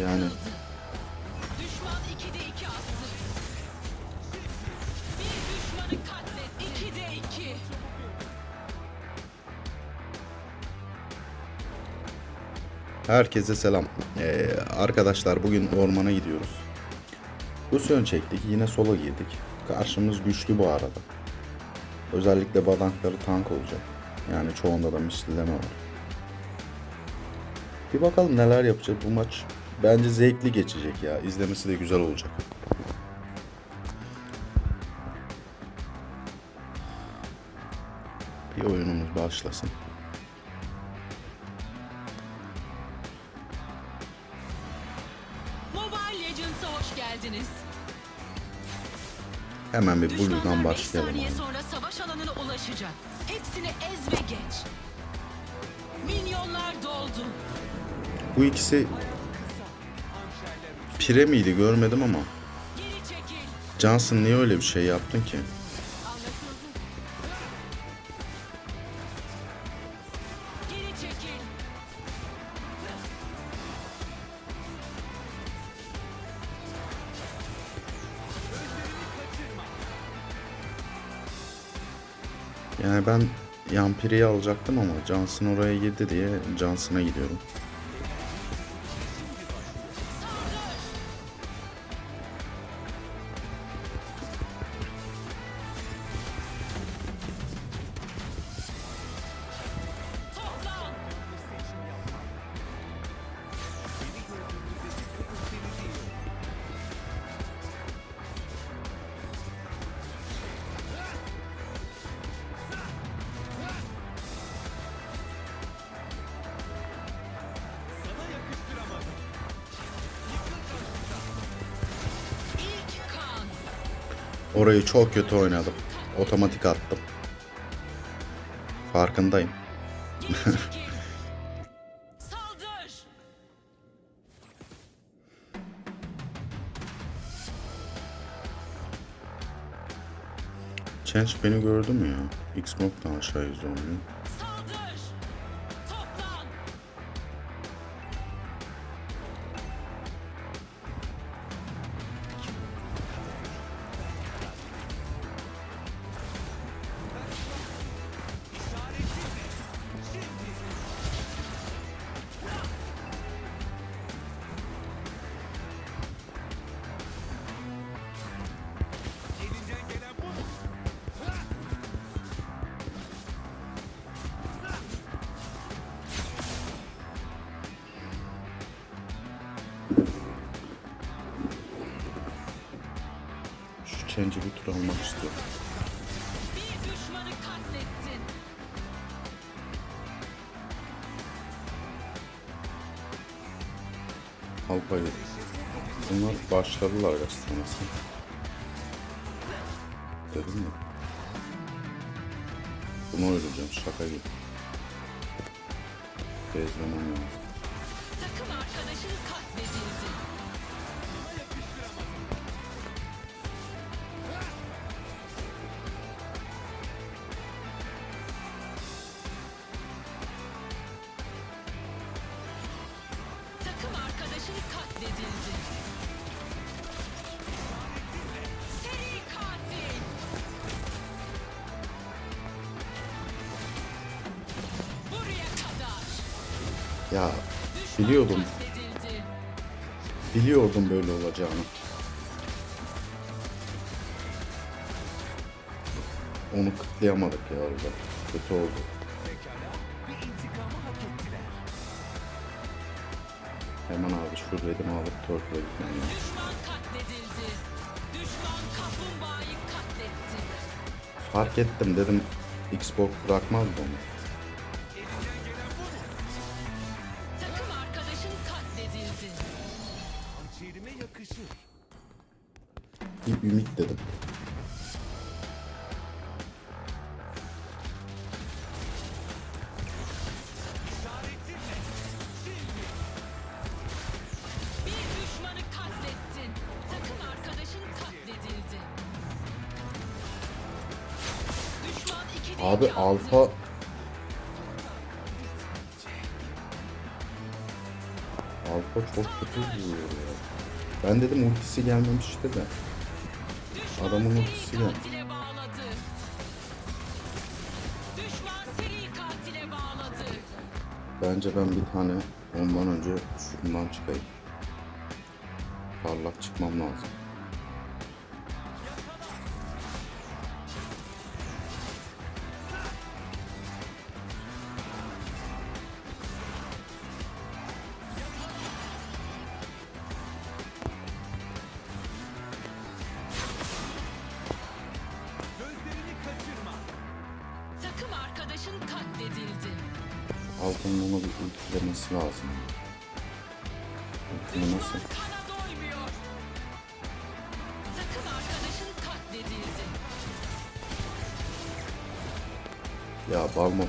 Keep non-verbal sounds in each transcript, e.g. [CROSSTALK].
Yani Düşman 2'de 2 attı. Bir düşmanı katletti. 2'de 2. herkese selam. Ee, arkadaşlar bugün ormana gidiyoruz. Rusyon çektik. Yine sola girdik. Karşımız güçlü bu arada. Özellikle badankları tank olacak. Yani çoğunda da misilleme var. Bir bakalım neler yapacak bu maç. Bence zevkli geçecek ya. İzlemesi de güzel olacak. Bir oyunumuz başlasın. Mobile Legends'a hoş geldiniz. Hemen bir Düşmanlar Blue'dan 5 başlayalım. saniye abi. sonra savaş alanına ulaşacak. Hepsini ez ve geç. Minyonlar doldu. Bu ikisi pire miydi görmedim ama. Johnson niye öyle bir şey yaptın ki? Yani ben Yampiri'yi alacaktım ama Johnson oraya girdi diye Johnson'a gidiyorum. Orayı çok kötü oynadım. Otomatik attım. Farkındayım. [LAUGHS] Change beni gördü mü ya? X-Smoke'dan aşağı yüzde oynuyor. Bir tur almak istiyorum. Alpayı. Bunlar başladılar gazetemesi. Dedim mi? Bunu oynayacağım şaka gibi. Bezlemem lazım. Ya biliyordum. Biliyordum böyle olacağını. Onu kıtlayamadık ya orada. Kötü oldu. Hemen abi şu redimi alıp torpila gitmem lazım. Fark ettim dedim Xbox bırakmaz onu. Bir ümit dedim. Abi alfa Alfa çok kötü vuruyor ya. Ben dedim ultisi gelmemişti de. Adamın ultisi geldi. Bence ben bir tane ondan önce şundan çıkayım. Parlak çıkmam lazım. Ya Balmok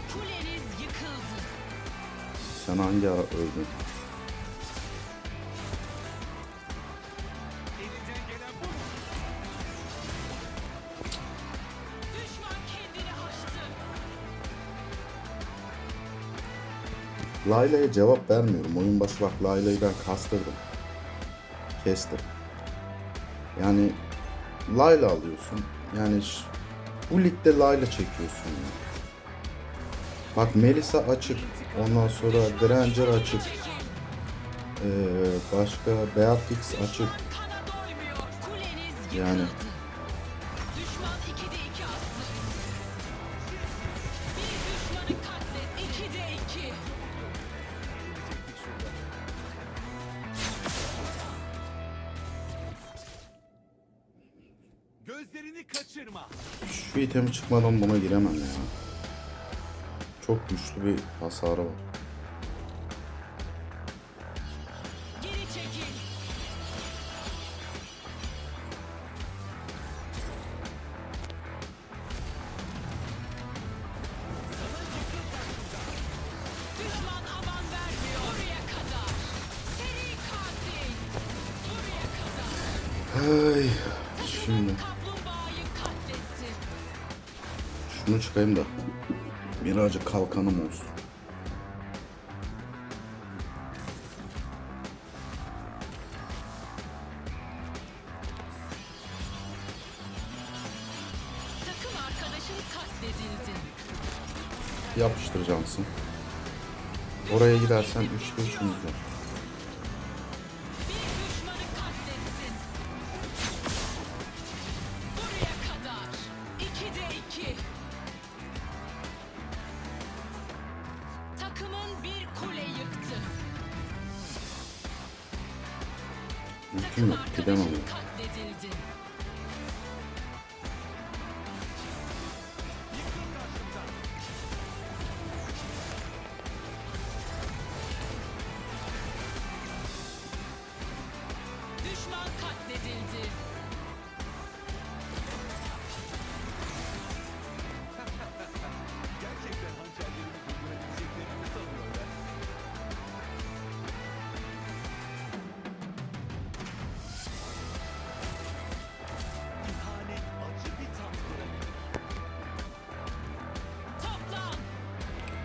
sen hangi ara öldün? Layla'ya cevap vermiyorum. Oyun başı bak Layla'yı ben kastırdım. Kestim. Yani Layla alıyorsun. Yani bu ligde Layla çekiyorsun ya. Bak Melisa açık. Ondan sonra Granger açık. Ee, başka Beatrix açık. Yani. Düşman 2'de 2 attı. Bir düşmanı katlet. 2'de 2. Gözlerini kaçırma. Şu itemi çıkmadan buna giremem ya. Çok güçlü bir hasarı var. Geri çekil. Düşman aman vermiyor. Oraya kadar. Seri katil. Buraya kadar. Ay, şimdi şunu çıkayım da birazcık kalkanım olsun. Yapıştıracaksın. Oraya gidersen 3'te 3'ümüz var. Mümkün Takım yok.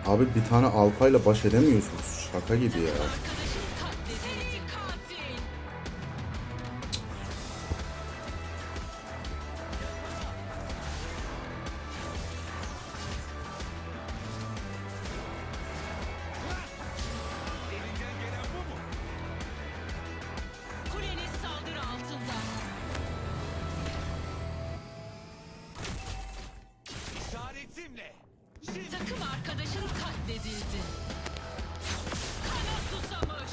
Abi bir tane Alpa'yla baş edemiyorsunuz. Şaka gibi ya. Arkadaşın Takım arkadaşın katledildi. Kana susamış.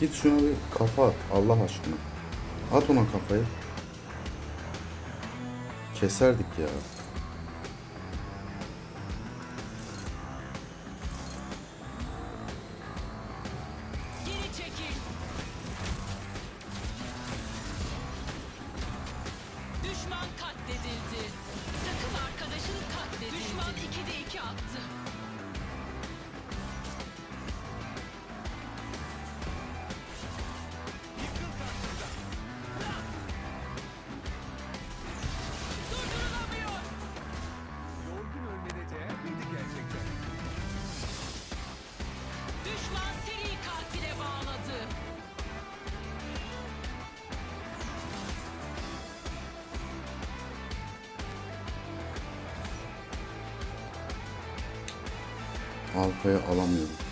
Git şuna bir kafa at Allah aşkına. At ona kafayı. Keserdik ya. Halkaya alamıyorum.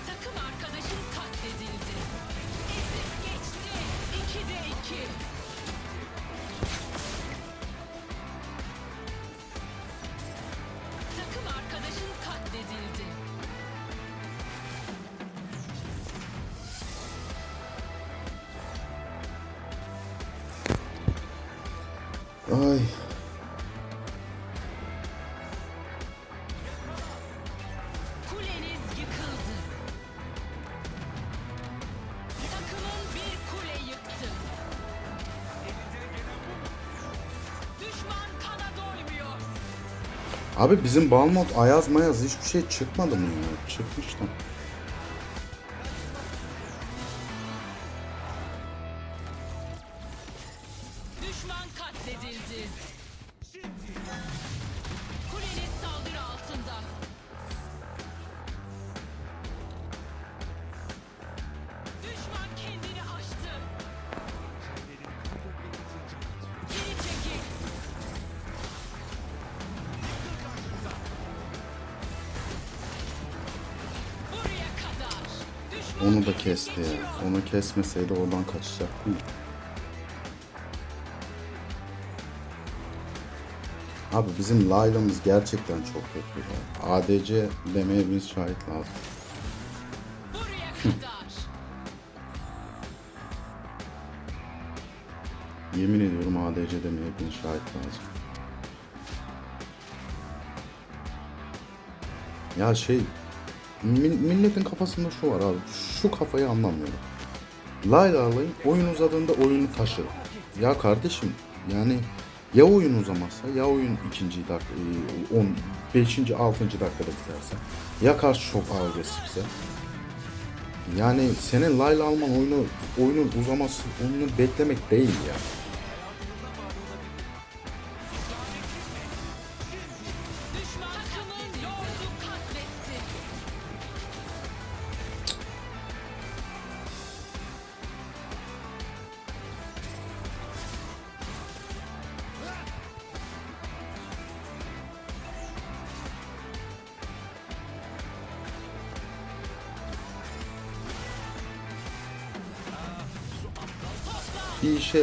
Abi bizim Balmont Ayaz Mayaz hiçbir şey çıkmadı mı ya? Çıkmış da. Onu da kesti ya. Onu kesmeseydi oradan kaçacaktı. Abi bizim Layla'mız gerçekten çok kötü ya. ADC demeye biz şahit lazım. [LAUGHS] Yemin ediyorum ADC demeye bin şahit lazım. Ya şey milletin kafasında şu var abi. Şu kafayı anlamıyorum. Layla alayım oyun uzadığında oyunu taşır. Ya kardeşim yani ya oyun uzamazsa ya oyun ikinci dakika, 10, 5. 6. dakikada biterse ya karşı çok agresifse yani senin Layla alman oyunu oyunun uzaması onu beklemek değil ya. Düşman Bir işe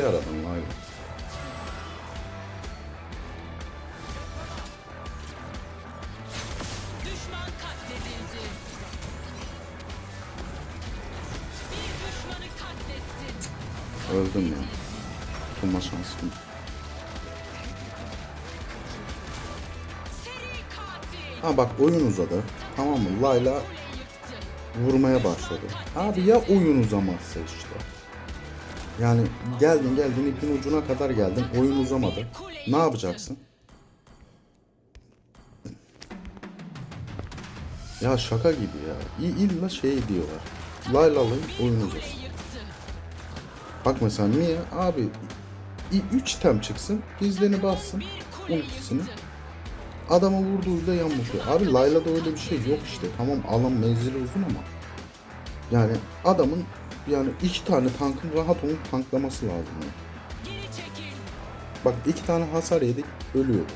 düşmanı katlettin. Öldüm ya. Tutulma şansım. Ha bak oyun uzadı. Tamam mı? Layla vurmaya başladı. Abi ya oyun uzamazsa işte. Yani geldin geldin ipin ucuna kadar geldin. Oyun uzamadı. Ne yapacaksın? Ya şaka gibi ya. İ- İlla şey diyorlar. Uzasın. Kule yıktı. Bak mesela niye? Abi 3 tem çıksın. Gizlerini bassın. Ultisini. Adama vurduğuyla yamultuyor. Abi Layla'da öyle bir şey yok işte. Tamam alan menzili uzun ama. Yani adamın yani iki tane tankın rahat onu tanklaması lazım. Bak iki tane hasar yedik ölüyordu.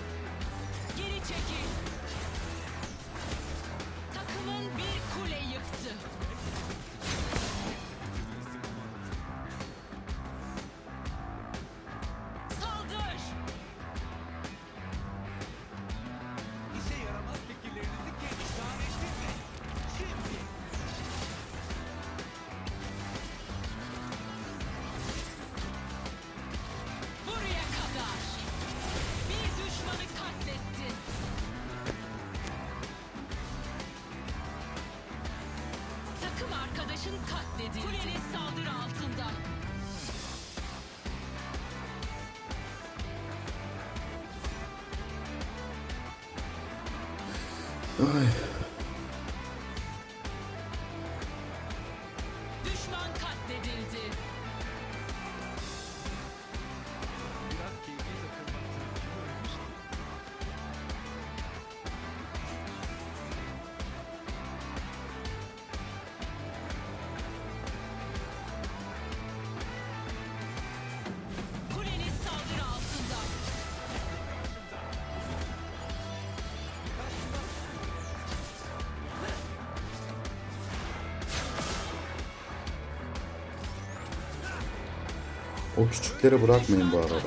Ay. O küçükleri bırakmayın bu arada.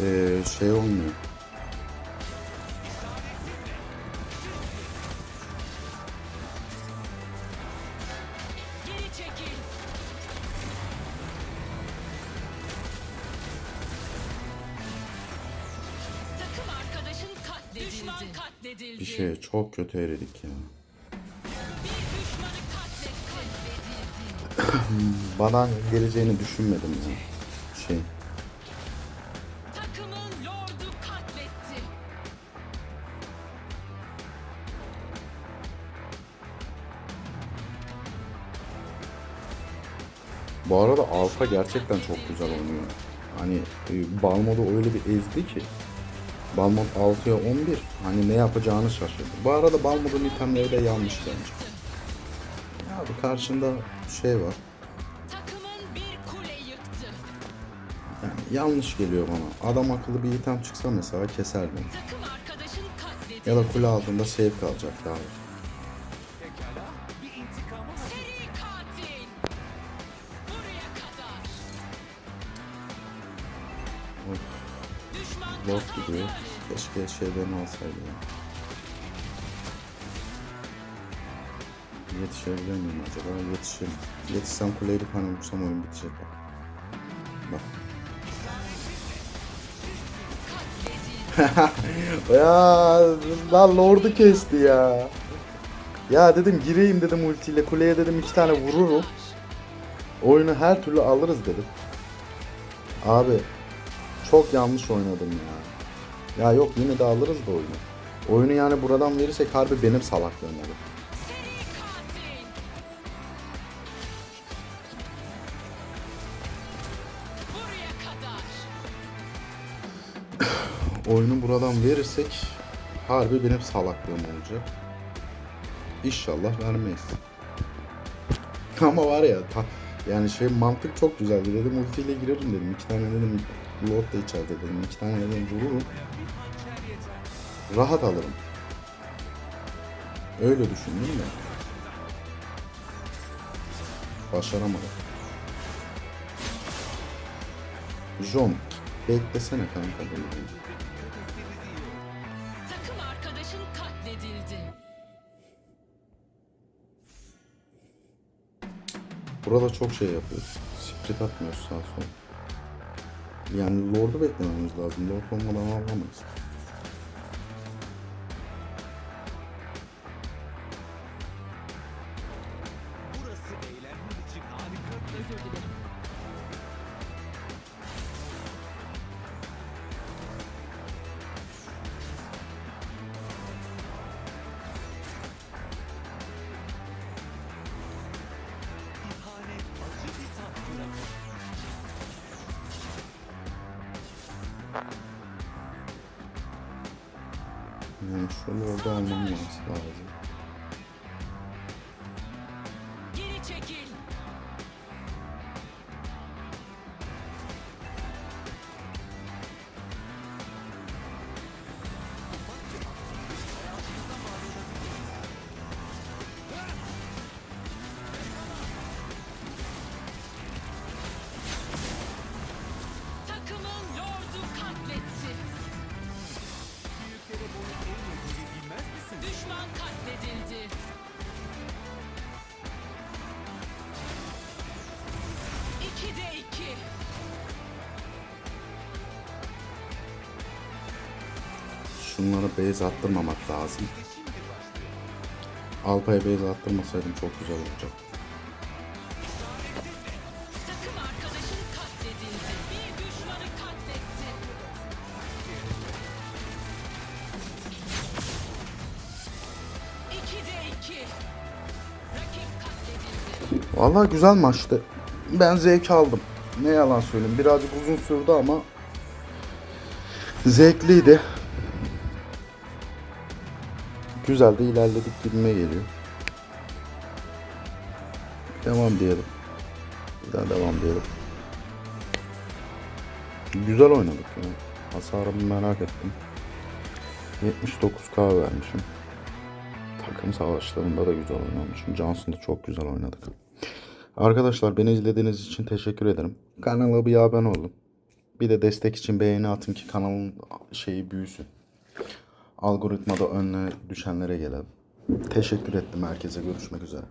Ee, şey olmuyor. Bir şey çok kötü eridik ya. Bir düşmanı katledildi. [CLEARS THROAT] Bana geleceğini düşünmedim ya. Şey. Bu arada Alfa gerçekten çok güzel oynuyor. Hani e, Balmod'u öyle bir ezdi ki. Balmod 6'ya 11. Hani ne yapacağını şaşırdı. Bu arada Balmod'un itemleri de yanlış bence. Abi karşında şey var. Yanlış geliyor bana. Adam akıllı bir item çıksa mesela keser beni. Ya da kule altında safe kalacak daha iyi. Pekala. Bir intikama hazır. Seri katil. Buraya kadar. Of, Düşman Lord gidiyor. Keşke şeylerini alsaydı ya. Yetişebilir miyim acaba? Yetişirim. Yetişsem kuleyi bir tane vursam oyun bitecek bak. Bak. [LAUGHS] ya lan Lord'u kesti ya. Ya dedim gireyim dedim ultiyle kuleye dedim iki tane vururum. Oyunu her türlü alırız dedim. Abi çok yanlış oynadım ya. Ya yok yine de alırız da oyunu. Oyunu yani buradan verirsek harbi benim salaklığım olur. Oyunu buradan verirsek harbi benim salaklığım olacak. İnşallah vermeyiz. [LAUGHS] Ama var ya ta, yani şey mantık çok güzeldi. Dedim ultiyle girerim dedim. İki tane dedim Lord da içeride dedim. İki tane dedim vururum. Rahat alırım. Öyle düşündüm de. Başaramadım. John beklesene kanka beni. Arkadaşın katledildi. Burada çok şey yapıyoruz. Split atmıyoruz sağ sol. Yani Lord'u beklememiz lazım. Lord olmadan alamayız. Yani şu Lord'u almam lazım. Şunlara base attırmamak lazım. Alpa'ya base attırmasaydım çok güzel olacak. Vallahi güzel maçtı. Ben zevk aldım. Ne yalan söyleyeyim. Birazcık uzun sürdü ama zevkliydi. Güzel de ilerledik gibime geliyor. Devam diyelim. Bir daha devam diyelim. Güzel oynadık ya. Hasarımı merak ettim. 79k vermişim. Takım savaşlarında da güzel oynamışım. Johnson'da çok güzel oynadık. Arkadaşlar beni izlediğiniz için teşekkür ederim. Kanala bir abone olun. Bir de destek için beğeni atın ki kanalın şeyi büyüsün. Algoritmada önüne düşenlere gelelim. Teşekkür ettim herkese. Görüşmek üzere.